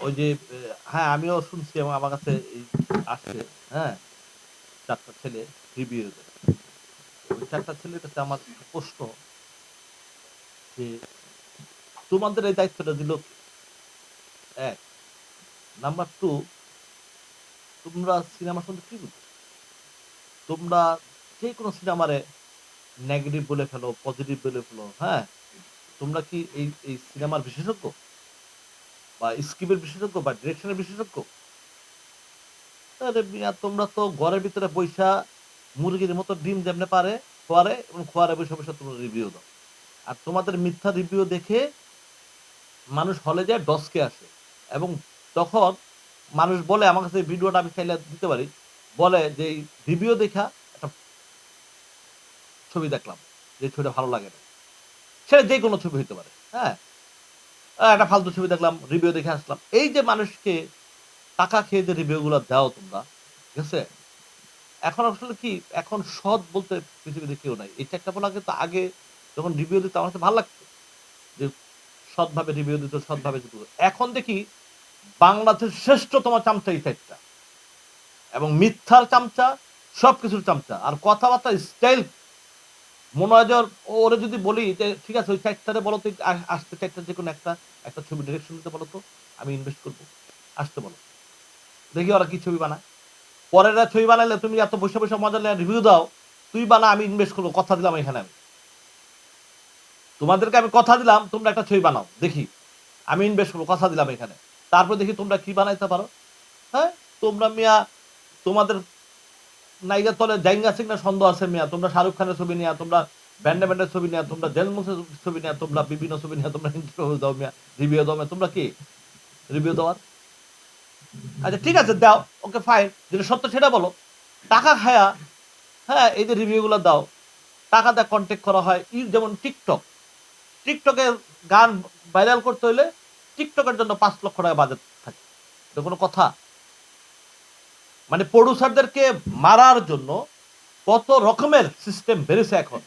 ওই যে হ্যাঁ, আমিও শুনছি আমার কাছে আসছে, হ্যাঁ? চারটা ছেলে। ওই ৪ টা ছেলের কাছে আমার প্রশ্ন যে তোমাদের এই দায়িত্বটা দিল কে? ১ নাম্বার টু তোমরা সিনেমা সম্বন্ধে কি বুঝো? তোমরা যেকোনো সিনেমারে নেগেটিভ বলে ফেলো, পজিটিভ বলে ফেলো, হ্যাঁ? তোমরা কি এই এই সিনেমার বিশেষজ্ঞ? বা স্ক্রিপ্টের বিশেষজ্ঞ বা ডিরেকশনের বিশেষজ্ঞ? আরে মিয়া তোমরা তো ঘরের ভিতরে বইসা মুরগির মতো ডিম যেমনে পারে খোয়ারে এবং খোয়ারে বইসা, বইসা তোমরা রিভিউ দাও। আর তোমাদের মিথ্যা রিভিউ দেখে মানুষ হলে যায় ডসকে আসে। এবং তখন মানুষ বলে আমার কাছে ভিডিওটা আমি চাইলে দিতে পারি। বলে যে রিভিউ দেখা একটা ছবি দেখলাম। যে ছবিটা ভালো লাগে না। সেটা যেকোনো ছবি হইতে পারে। হ্যাঁ? একটা ফালতু ছবি দেখলাম, রিভিউ দেখে আসলাম। এই যে মানুষকে টাকা খেয়ে যে রিভিউ গুলা দাও তোমরা, ঠিক আছে? এখন আসলে কি এখন সৎ বলতে পৃথিবীতে কেউ নাই। এই ৪ বলা কিন্তু আগে যখন রিভিউ দিত আমার ভালো লাগতো। যে সৎভাবে রিভিউ দিত, সৎভাবে দিত। এখন দেখি বাংলাদেশের শ্রেষ্ঠতম চামচা এই ৪ এবং মিথ্যার চামচা, সবকিছুর চামচা। আর কথাবার্তা স্টাইল মনে হয় যে ওর যদি বলি যে ঠিক আছে ওই ৪ টারে বলো তো আসতে ৪ টার যেকোনো একটা, একটা ছবি ডিরেকশন দিতে বলো তো। আমি ইনভেস্ট করব আসতে বলো। দেখি ওরা কি ছবি বানায়। পরেররা ছবি বানাইলে তুমি এত বইসা, বইসা মজা রিভিউ দাও। তুই বানা আমি ইনভেস্ট করব। কথা দিলাম এখানে আমি। তোমাদেরকে আমি কথা দিলাম তোমরা একটা ছবি বানাও। দেখি। আমি ইনভেস্ট করব কথা দিলাম এখানে। তারপর দেখি তোমরা কি বানাইতে পারো। হ্যাঁ? তোমরা মিয়া তোমাদের নায়িকার তলে জাইঙ্গা সিংনা সন্দেহ আছে মিয়া। তোমরা শাহরুখ খানের ছবি নিয়া, তোমরা ব্যান্ডে, ব্যান্ডের ছবি নিয়া, তোমরা জেলমুসের ছবি নিয়া, তোমরা বিভিন্ন ছবি নিয়া তোমরা দাও মিয়া, রিভিউ দাও মিয়া। তোমরা কে? রিভিউ দেওয়ার? আচ্ছা ঠিক আছে দাও। Okay fine. যেটা সত্য সেটা বলো। টাকা খায়া হ্যাঁ, এই যে রিভিউ গুলা দাও। টাকা দিয়ে কনটেক্ট করা হয়। ই যেমন টিকটক এ গান ভাইরাল করতে হইলে TikTok এর জন্য পাঁচ লক্ষ টাকা বাজেট থাকে। কোন কথা? মানে প্রোডিউসারদেরকে মারার জন্য কত রকমের সিস্টেম বেড়েছে এখন।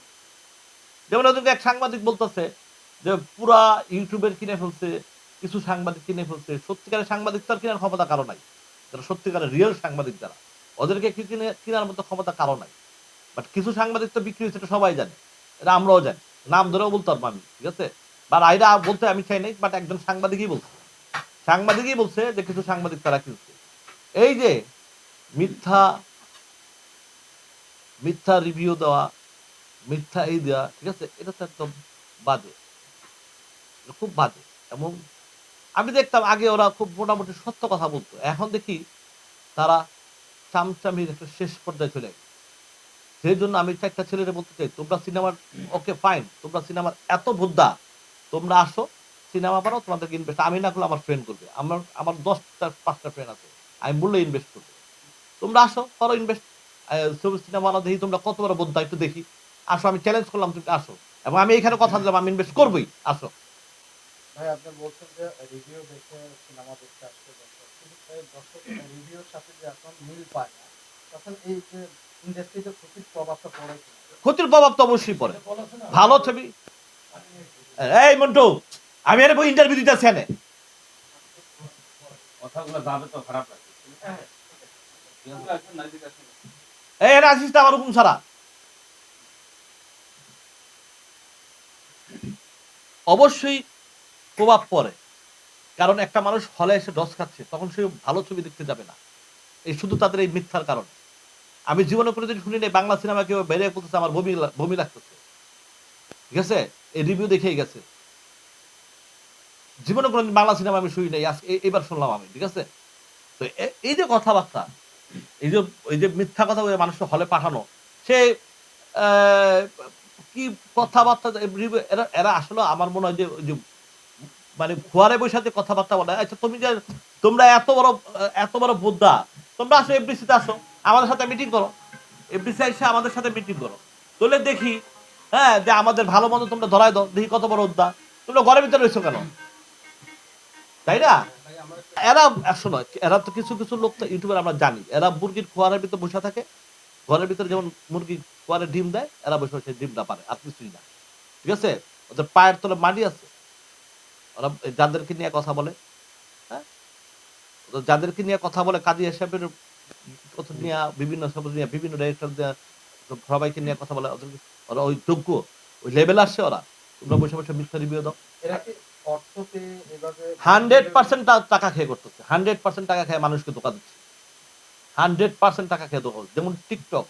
যেমন ওদিনকে এক সাংবাদিক বলতেছে যে পুরা ইউটিউবের কিনে ফেলছে, কিছু সাংবাদিক কিনে ফেলছে। সত্যিকারের সাংবাদিক তো কেনার ক্ষমতা কারও নাই। যারা সত্যিকারের রিয়াল সাংবাদিক যারা। ওদেরকে কিনে কেনার মতো ক্ষমতা কারও নাই। বাট কিছু সাংবাদিক তো বিক্রি হইছে এটা সবাই জানে। এটা আমরাও জানি। নাম ধরেও বলতে পারব আমি। ঠিক আছে? বা আইরা বলতে আমি চাই নাই বাট একজন সাংবাদিকই বলছে। সাংবাদিকই বলছে যে কিছু সাংবাদিক তারা কিনছে। এই যে মিথ্যা মিথ্যা রিভিউ দেওয়া, মিথ্যা এই দেওয়া, ঠিক আছে? এটা তো একদম বাজে। খুব বাজে। এবং আমি দেখতাম আগে ওরা খুব মোটামুটি সত্য কথা বলতো। এখন দেখি তারা চামচামির একটা শেষ পর্যায়ে চলে গেছে। সেজন্য আমি ৪ টা ছেলেরে বলতে চাই, তোমরা সিনেমার ওকে ফাইন। তোমরা সিনেমার এত ভোদ্দা। তোমরা আসো, সিনেমা বানাও তোমাদেরকে ইনভেস্ট আমি না করলে আমার ফ্রেন্ড করবে। আমার আমার দশটা পাঁচটা ফ্রেন্ড আছে। আমি বললে ইনভেস্ট করবে। তোমরা আসো, করো ইনভেস্ট। ছবি সিনেমা দেখি তোমরা কত বড় বোদ্ধা একটু দেখি। আসো আমি চ্যালেঞ্জ করলাম তুমি আসো। এবং আমি এখানে কথা দিলাম আমি ইনভেস্ট করবই। আসো। ভাই আপনি বলছেন যে রিভিউ দেখে সিনেমা দেখতে আসছে দর্শক। কিন্তু ভাই দর্শক রিভিউর সাথে যে এখন মিল পায় না, তখন এই যে ইন্ডাস্ট্রিতে ক্ষতির প্রভাবটা পড়ে ক্ষতির প্রভাব তো অবশ্যই পড়ে। ভালো ছবি এই মন্টু আমি এর বই ইন্টারভিউ দিতেছি এনে। কথাগুলো যাবে তো খারাপ লাগে এই আসিস আমার হুকুম ছাড়া। অবশ্যই প্রভাব পড়ে। কারণ একটা মানুষ হলে এসে ডস খাচ্ছে তখন সে ভালো ছবি দেখতে যাবে না। এই শুধু তাদের এই মিথ্যার কারণে। আমি জীবনে কোনোদিন শুনি নাই বাংলা সিনেমা কেউ বেরিয়ে বলতেছে আমার বমি বমি লাগতেছে। ঠিক আছে? এই রিভিউ দেখেই গেছে। জীবনে কোনোদিন বাংলা সিনেমা আমি শুনি নাই। আজকে এবার শুনলাম আমি। ঠিক আছে? তো এই যে কথাবার্তা, এই যে এই যে মিথ্যা কথা বলে মানুষকে হলে পাঠানো, সে কি কথাবার্তা এরা এরা আসলে আমার মনে হয় যে ওই যে মানে বইসা যে কথাবার্তা বলে, আচ্ছা তুমি যে তোমরা এত বড় এত বড় বোদ্ধা, তোমরা আসো এফডিসিতে আসো। আমাদের সাথে মিটিং করো। এফডিসি আইসা আমাদের সাথে মিটিং করো। করলে দেখি হ্যাঁ, যে আমাদের ভালো মন্দ তোমরা ধরাই দাও। দেখি কত বড় উদ্যা। তোমরা ঘরের ভিতরে রইছো কেন? তাই না? এরা শোনো এরা তো কিছু, কিছু লোক তো ইউটিউবার আমরা জানি। এরা মুরগির খোয়ারের ভিতরে বসে থাকে। ঘরের ভিতরে যেমন মুরগি খোয়ারে ডিম দেয়, এরা বসে, বসে ডিমটা পারে। আর কিছুই না। ঠিক আছে? ওদের পায়ের তলে মাটি আছে। ওরা যাদেরকে নিয়ে কথা বলে, হ্যাঁ? যাদেরকে নিয়ে কথা বলে কাজী সাহেবের কথা নিয়ে বিভিন্ন সব নিয়ে বিভিন্ন ডাইরেক্টর সবাইকে নিয়ে কথা বলে ওদের ওরা ওই যোগ্য ওই লেভেল আসছে ওরা তোমরা বসে বসে মিথ্যা রিভিউ দাও এরা হান্ড্রেড পার্সেন্ট টাকা খেয়ে করতেছে। হান্ড্রেড পার্সেন্ট টাকা খেয়ে মানুষকে ধোকা দিচ্ছে। হান্ড্রেড পার্সেন্ট টাকা খেয়ে ধোকা যেমন টিকটক।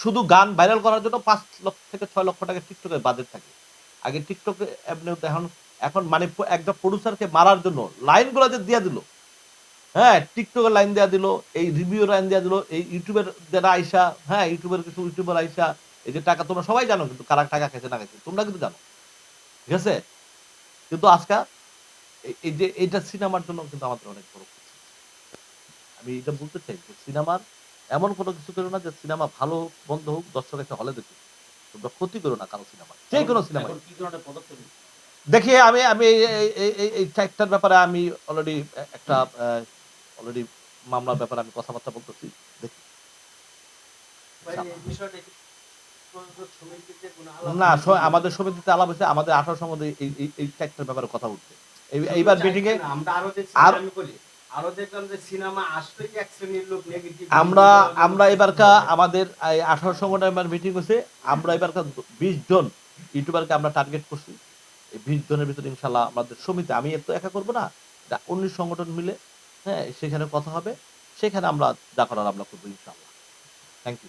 শুধু গান ভাইরাল করার জন্য পাঁচ লক্ষ থেকে ছয় লক্ষ টাকা টিকটকের বাজেট থাকে। আগে টিকটকে এখন এখন মানে একটা প্রডিউসারকে মারার জন্য লাইনগুলো যে দিয়ে দিল হ্যাঁ টিকটকের লাইন দেওয়া দিল এই রিভিউ লাইন দেওয়া দিল এই ইউটিউবের যারা আইসা হ্যাঁ ইউটিউবের কিছু ইউটিউবার আইসা এই যে টাকা তোমরা সবাই জানো কিন্তু কারা টাকা খেয়েছে না খেয়েছে তোমরা কিন্তু জানো। ঠিক আছে? কিন্তু আজকে এই- যে এইটা সিনেমার জন্য কিন্তু আমাদের অনেক বড় ক্ষতি। আমি এটা বলতে চাই যে সিনেমার এমন কোনো কিছু করো না যে সিনেমা ভালো হোক, বন্ধ হোক দর্শক এসে হলে দেখুক তোমরা ক্ষতি করো না কারও সিনেমা যে কোনো সিনেমা? দেখি আমি আমি এই- চারটার ব্যাপারে আমি অলরেডি একটা অলরেডি মামলার ব্যাপারে আমি কথাবার্তা বলতেছি দেখি বিষয়টা না আমাদের সমিতিতে আলাপ হয়েছে আমাদের আঠারো সম্বন্ধে এই ব্যাপারে কথা উঠছে এইবার মিটিং এ আমরা আরও আমি বলি আমরা আমরা এবারকা আমাদের আঠারো সংগঠনের মিটিং হয়েছে আমরা এবারকা বিশ জন ইউটিউবারকে আমরা টার্গেট করছি। এই বিশ জনের ভিতরে ইনশাল্লাহ আমাদের সমিতি আমি তো একা করব না উনিশ সংগঠন মিলে হ্যাঁ সেখানে কথা হবে সেখানে আমরা যা করার আমরা করব ইনশাল্লাহ থ্যাংক ইউ